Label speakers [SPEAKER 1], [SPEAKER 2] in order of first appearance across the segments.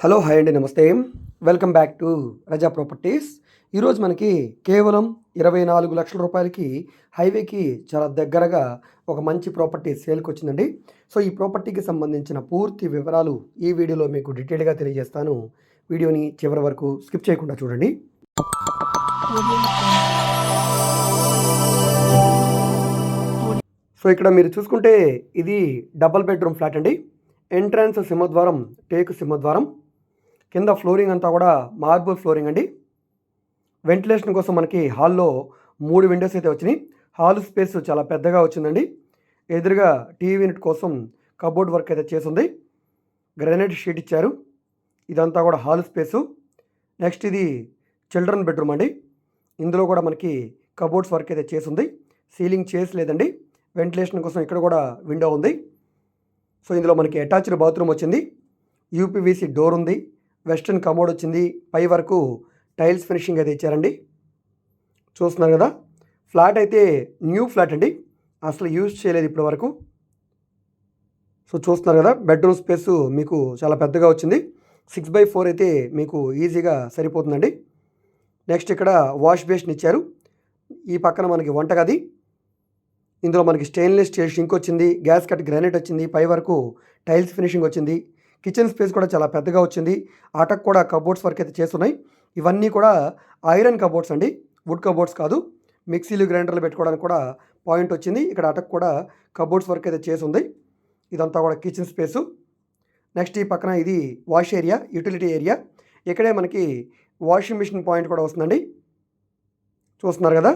[SPEAKER 1] Hello hi అండి నమస్తే. Welcome back to Raza properties. ఈరోజు మనకి కేవలం ఇరవై నాలుగు లక్షల రూపాయలకి హైవేకి చాలా దగ్గరగా ఒక మంచి ప్రాపర్టీ సేల్కి వచ్చిందండి. సో ఈ ప్రాపర్టీకి సంబంధించిన పూర్తి వివరాలు ఈ వీడియోలో మీకు డీటెయిల్గా తెలియజేస్తాను. వీడియోని చివరి వరకు స్కిప్ చేయకుండా చూడండి. సో ఇక్కడ మీరు చూసుకుంటే ఇది డబల్ బెడ్రూమ్ ఫ్లాట్ అండి. ఎంట్రన్స్ సింహద్వారం టేకు సింహద్వారం. కింద ఫ్లోరింగ్ అంతా కూడా మార్బుల్ ఫ్లోరింగ్ అండి. వెంటిలేషన్ కోసం మనకి హాల్లో మూడు విండోస్ అయితే వచ్చినాయి. హాల్ స్పేస్ చాలా పెద్దగా వచ్చిందండి. ఎదురుగా టీవీ యూనిట్ కోసం కబోర్డ్ వర్క్ అయితే చేసింది. గ్రానైట్ షీట్ ఇచ్చారు. ఇదంతా కూడా హాల్ స్పేసు. నెక్స్ట్ ఇది చిల్డ్రన్ బెడ్రూమ్ అండి. ఇందులో కూడా మనకి కబోర్డ్స్ వర్క్ అయితే చేసింది. సీలింగ్ చేసి లేదండి. వెంటిలేషన్ కోసం ఇక్కడ కూడా విండో ఉంది. సో ఇందులో మనకి అటాచ్డ్ బాత్రూమ్ వచ్చింది. యూపీవీసీ డోర్ ఉంది. వెస్ట్రన్ కమోడ్ వచ్చింది. పై వరకు టైల్స్ ఫినిషింగ్ అయితే ఇచ్చారండి. చూస్తున్నారు కదా. ఫ్లాట్ అయితే న్యూ ఫ్లాట్ అండి. అసలు యూజ్ చేయలేదు ఇప్పటి వరకు. సో చూస్తున్నారు కదా. బెడ్రూమ్ స్పేస్ మీకు చాలా పెద్దగా వచ్చింది. సిక్స్ బై ఫోర్ అయితే మీకు ఈజీగా సరిపోతుందండి. నెక్స్ట్ ఇక్కడ వాష్ బేసిన్ ఇచ్చారు. ఈ పక్కన మనకి వంటగది. ఇందులో మనకి స్టెయిన్లెస్ స్టీల్ షింక్ వచ్చింది. గ్యాస్ కట్ గ్రానైట్ వచ్చింది. పై వరకు టైల్స్ ఫినిషింగ్ వచ్చింది. కిచెన్ స్పేస్ కూడా చాలా పెద్దగా వచ్చింది. అటక్ కూడా కబోర్డ్స్ వర్క్ అయితే చేస్తున్నాయి. ఇవన్నీ కూడా ఐరన్ కబోర్డ్స్ అండి. వుడ్ కబోర్డ్స్ కాదు. మిక్సీలు గ్రైండర్లు పెట్టుకోవడానికి కూడా పాయింట్ వచ్చింది. ఇక్కడ అటక్ కూడా కబోర్డ్స్ వర్క్ అయితే చేసి ఉంది ఇదంతా కూడా కిచెన్ స్పేసు. నెక్స్ట్ ఈ పక్కన ఇది వాష్ ఏరియా యూటిలిటీ ఏరియా. ఇక్కడే మనకి వాషింగ్ మిషన్ పాయింట్ కూడా వస్తుందండి. చూస్తున్నారు కదా?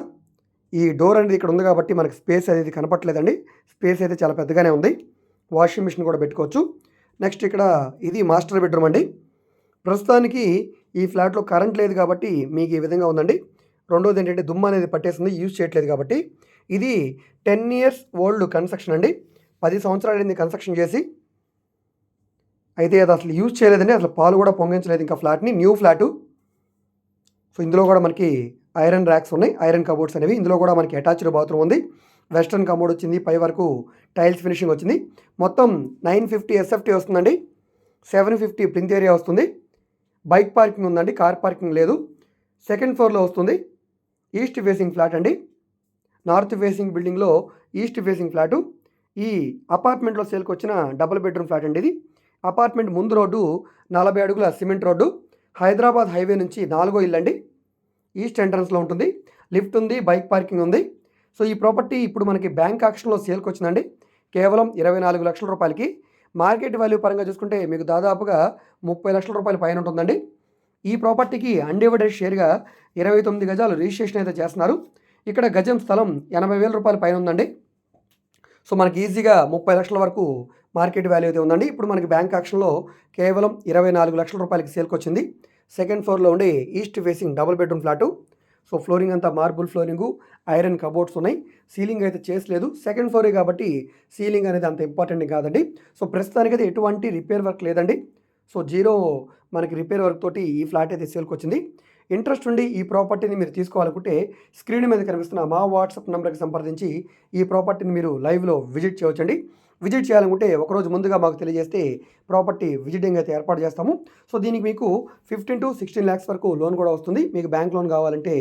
[SPEAKER 1] ఈ డోర్ అనేది ఇక్కడ ఉంది కాబట్టి మనకి స్పేస్ అనేది కనపట్లేదండి స్పేస్ అయితే చాలా పెద్దగానే ఉంది. వాషింగ్ మిషన్ కూడా పెట్టుకోవచ్చు. నెక్స్ట్ ఇక్కడ ఇది మాస్టర్ బెడ్రూమ్ అండి. ప్రస్తుతానికి ఈ ఫ్లాట్లో కరెంట్ లేదు కాబట్టి మీకు ఈ విధంగా ఉందండి. రెండోది ఏంటంటే దుమ్ము అనేది పట్టేస్తుంది యూజ్ చేయట్లేదు కాబట్టి. ఇది టెన్ ఇయర్స్ ఓల్డ్ కన్స్ట్రక్షన్ అండి. పది సంవత్సరాలు అయింది కన్స్ట్రక్షన్ చేసి. అయితే అది అసలు యూజ్ చేయలేదండి అసలు పాలు కూడా పొంగించలేదు ఇంకా ఫ్లాట్ని. New flat. సో ఇందులో కూడా మనకి ఐరన్ ర్యాక్స్ ఉన్నాయి ఐరన్ కబోర్డ్స్ అనేవి. ఇందులో కూడా మనకి అటాచ్డ్ బాత్రూమ్ ఉంది. వెస్ట్రన్ కమోడ్ వచ్చింది పై వరకు టైల్స్ ఫినిషింగ్ వచ్చింది. మొత్తం నైన్ ఫిఫ్టీ ఎస్ఎఫ్టీ వస్తుందండి. సెవెన్ ఫిఫ్టీ ప్రింట్ ఏరియా వస్తుంది. బైక్ పార్కింగ్ ఉందండి కార్ పార్కింగ్ లేదు. సెకండ్ ఫ్లోర్లో వస్తుంది. ఈస్ట్ ఫేసింగ్ ఫ్లాట్ అండి. నార్త్ ఫేసింగ్ బిల్డింగ్లో ఈస్ట్ ఫేసింగ్ ఫ్లాటు. ఈ అపార్ట్మెంట్లో సేల్కి వచ్చిన డబుల్ బెడ్రూమ్ ఫ్లాట్ అండి ఇది. అపార్ట్మెంట్ ముందు రోడ్డు నలభై అడుగుల సిమెంట్ రోడ్డు. హైదరాబాద్ హైవే నుంచి నాలుగో ఇల్లు అండి. ఈస్ట్ ఎంట్రన్స్లో ఉంటుంది. లిఫ్ట్ ఉంది బైక్ పార్కింగ్ ఉంది. సో ఈ ప్రాపర్టీ ఇప్పుడు మనకి బ్యాంక్ ఆక్షన్లో సేల్కి వచ్చిందండి కేవలం ఇరవై నాలుగు లక్షల రూపాయలకి. మార్కెట్ వాల్యూ పరంగా చూసుకుంటే మీకు దాదాపుగా ముప్పై లక్షల రూపాయల పైన ఉంటుందండి. ఈ ప్రాపర్టీకి అన్డివైడెడ్ షేర్గా ఇరవై తొమ్మిది గజాలు రిజిస్ట్రేషన్ అయితే చేస్తున్నారు. ఇక్కడ గజం స్థలం ఎనభై వేల రూపాయల పైన ఉందండి. సో మనకి ఈజీగా ముప్పై లక్షల వరకు మార్కెట్ వాల్యూ అయితే ఉందండి. ఇప్పుడు మనకి బ్యాంక్ ఆక్షన్లో కేవలం ఇరవై నాలుగు లక్షల రూపాయలకి సేల్కి వచ్చింది సెకండ్ ఫ్లోర్లో ఉండి east facing double bedroom flat. So flooring అంతా మార్బుల్ ఫ్లోరింగు ఐరన్ కబోర్డ్స్ ఉన్నాయి. సీలింగ్ అయితే చేసలేదు సెకండ్ ఫ్లోరే కాబట్టి సీలింగ్ అనేది అంత ఇంపార్టెంట్ కాదండి. సో ప్రస్తుతానికి అయితే ఎటువంటి రిపేర్ వర్క్ లేదండి. సో జీరో మనకి రిపేర్ వర్క్ తోటి ఈ ఫ్లాట్ అయితే సేల్కి వచ్చింది. ఇంట్రెస్ట్ ఉండి ఈ ప్రాపర్టీని మీరు తీసుకోవాలనుకుంటే స్క్రీన్ మీద కనిపిస్తున్న మా వాట్సాప్ నెంబర్కి సంప్రదించి ఈ ప్రాపర్టీని మీరు లైవ్లో విజిట్ చేయవచ్చండి. విజిట్ చేయాలనుకుంటే ఒకరోజు ముందుగా మాకు తెలియజేస్తే ప్రాపర్టీ విజిటింగ్ అయితే ఏర్పాటు చేస్తాము. సో దీనికి మీకు ఫిఫ్టీన్ టు సిక్స్టీన్ ల్యాక్స్ వరకు లోన్ కూడా వస్తుంది. మీకు బ్యాంక్ లోన్ కావాలంటే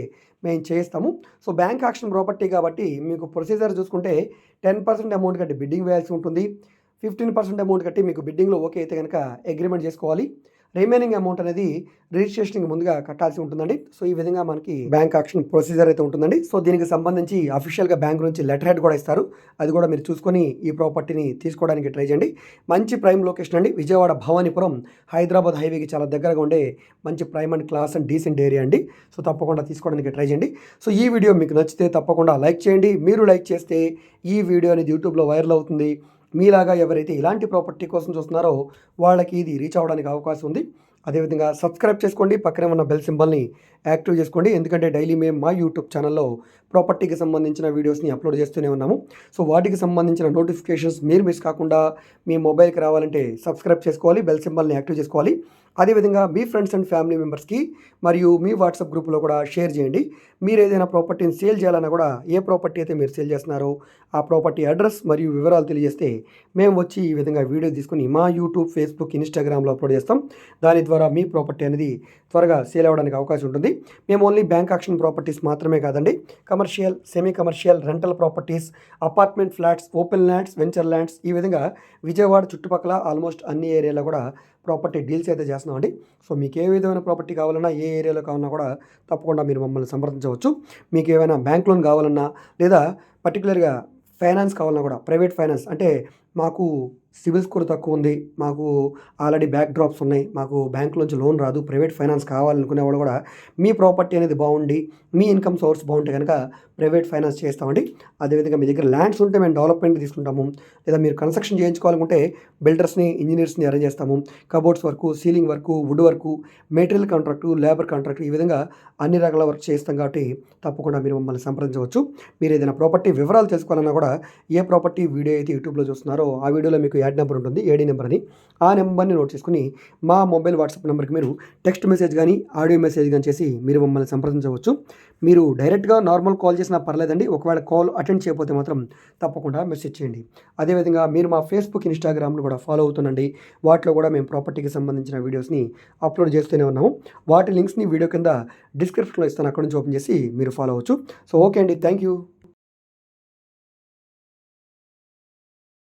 [SPEAKER 1] మేము చేయిస్తాము. సో బ్యాంక్ యాక్షన్ ప్రాపర్టీ కాబట్టి మీకు ప్రొసీజర్ చూసుకుంటే టెన్ పర్సెంట్ అమౌంట్ కట్టి బిడ్డింగ్ వేయాల్సి ఉంటుంది. ఫిఫ్టీన్ పర్సెంట్ అమౌంట్ కట్టి మీకు బిడ్డింగ్లో ఓకే అయితే కనుక అగ్రిమెంట్ చేసుకోవాలి. రిమైనింగ్ అమౌంట్ అనేది రిజిస్ట్రేషన్కి ముందుగా కట్టాల్సి ఉంటుందండి. సో ఈ విధంగా మనకి బ్యాంక్ యాక్షన్ ప్రొసీజర్ అయితే ఉంటుందండి. సో దీనికి సంబంధించి అఫీషియల్గా బ్యాంక్ నుంచి లెటర్ హెడ్ కూడా ఇస్తారు. అది కూడా మీరు చూసుకొని ఈ ప్రాపర్టీని తీసుకోవడానికి ట్రై చేయండి. మంచి ప్రైమ్ లొకేషన్ అండి. విజయవాడ భవానీపురం హైదరాబాద్ హైవేకి చాలా దగ్గరగా ఉండే మంచి prime and class and decent area అండి. సో తప్పకుండా తీసుకోవడానికి ట్రై చేయండి. సో ఈ వీడియో మీకు నచ్చితే తప్పకుండా లైక్ చేయండి. మీరు లైక్ చేస్తే ఈ వీడియో అనేది యూట్యూబ్లో వైరల్ అవుతుంది. మీలాగా ఎవరైతే ఇలాంటి ప్రాపర్టీ కోసం చూస్తున్నారో వాళ్ళకి ఇది రీచ్ అవ్వడానికి అవకాశం ఉంది. అదేవిధంగా సబ్స్క్రైబ్ చేసుకోండి. పక్కనే ఉన్న బెల్ సింబల్ని యాక్టివ్ చేసుకోండి. ఎందుకంటే డైలీ మేము మా యూట్యూబ్ ఛానల్లో ప్రాపర్టీకి సంబంధించిన వీడియోస్ని అప్లోడ్ చేస్తూనే ఉన్నాము. సో వాటికి సంబంధించిన నోటిఫికేషన్స్ మీరు మిస్ కాకుండా మీ మొబైల్కి రావాలంటే సబ్స్క్రైబ్ చేసుకోవాలి. బెల్ సింబల్ని యాక్టివ్ చేసుకోవాలి. అదేవిధంగా మీ ఫ్రెండ్స్ అండ్ ఫ్యామిలీ మెంబర్స్కి మరియు మీ వాట్సాప్ గ్రూప్లో కూడా షేర్ చేయండి. మీరు ఏదైనా ప్రాపర్టీని సేల్ చేయాలన్నా కూడా ఏ ప్రాపర్టీ అయితే మీరు సేల్ చేస్తున్నారో ఆ ప్రాపర్టీ అడ్రస్ మరియు వివరాలు తెలియజేస్తే మేము వచ్చి ఈ విధంగా వీడియో తీసుకుని మా యూట్యూబ్ ఫేస్బుక్ ఇన్స్టాగ్రామ్లో అప్లోడ్ చేస్తాం. దాని ద్వారా మీ ప్రాపర్టీ అనేది త్వరగా సేల్ అవ్వడానికి అవకాశం ఉంటుంది. మేము ఓన్లీ బ్యాంక్ ఆక్షన్ ప్రాపర్టీస్ మాత్రమే కాదండి. Commercial semi commercial rental properties apartment flats open lands venture lands ఈ విధంగా విజయవాడ చుట్టుపక్కల ఆల్మోస్ట్ అన్ని ఏరియాలో కూడా ప్రాపర్టీ డీల్స్ అయితే చేస్తున్నామండి. సో మీకు ఏ విధమైన ప్రాపర్టీ కావాలన్నా ఏ ఏరియాలో కావాలన్నా కూడా తప్పకుండా మీరు మమ్మల్ని సంప్రదించవచ్చు. మీకు ఏమైనా బ్యాంక్ లోన్ కావాలన్నా లేదా పర్టికులర్గా ఫైనాన్స్ కావాలన్నా కూడా ప్రైవేట్ ఫైనాన్స్ అంటే మాకు సివిల్ స్కోర్ తక్కువ ఉంది. మాకు ఆల్రెడీ బ్యాక్ డ్రాప్స్ ఉన్నాయి. మాకు బ్యాంకులోంచి నుంచి లోన్ రాదు. ప్రైవేట్ ఫైనాన్స్ కావాలనుకునేవాడు కూడా మీ ప్రాపర్టీ అనేది బాగుండి మీ ఇన్కమ్ సోర్స్ బాగుంటే కనుక ప్రైవేట్ ఫైనాన్స్ చేస్తామండి. అదేవిధంగా మీ దగ్గర ల్యాండ్స్ ఉంటే మేము డెవలప్మెంట్ తీసుకుంటాము. లేదా మీరు కన్స్ట్రక్షన్ చేయించుకోవాలనుకుంటే బిల్డర్స్ని ఇంజనీర్స్ని అరేంజ్ చేస్తాము. Cupboards work ceiling work wood work material contract labour contract ఈ విధంగా అన్ని రకాల వర్క్ చేస్తాం కాబట్టి తప్పకుండా మీరు మమ్మల్ని సంప్రదించవచ్చు. మీరు ఏదైనా ప్రాపర్టీ వివరాలు తెలుసుకోవాలన్నా కూడా ఏ ప్రాపర్టీ వీడియో అయితే యూట్యూబ్లో చూస్తున్నారో ఆ వీడియోలో మీకు యాడ్ నెంబర్ ఉంటుంది ఏడీ నెంబర్ అని. ఆ నెంబర్ని నోట్ చేసుకుని మా మొబైల్ వాట్సాప్ నెంబర్కి మీరు టెక్స్ట్ మెసేజ్ కానీ ఆడియో మెసేజ్ కానీ చేసి మీరు మమ్మల్ని సంప్రదించవచ్చు. మీరు డైరెక్ట్గా నార్మల్ కాల్ చేసినా పర్లేదండి ఒకవేళ కాల్ అటెండ్ చేయకపోతే మాత్రం తప్పకుండా మెసేజ్ చేయండి. అదేవిధంగా మీరు మా ఫేస్బుక్ ఇన్స్టాగ్రామ్ను కూడా ఫాలో అవుతుండండి. వాటిలో కూడా మేము ప్రాపర్టీకి సంబంధించిన వీడియోస్ని అప్లోడ్ చేస్తూనే ఉన్నాము. వాటి లింక్స్ని వీడియో కింద డిస్క్రిప్షన్లో ఇస్తాను అక్కడ నుంచి ఓపెన్ చేసి మీరు ఫాలో అవచ్చు సో ఓకే అండి. Thank you.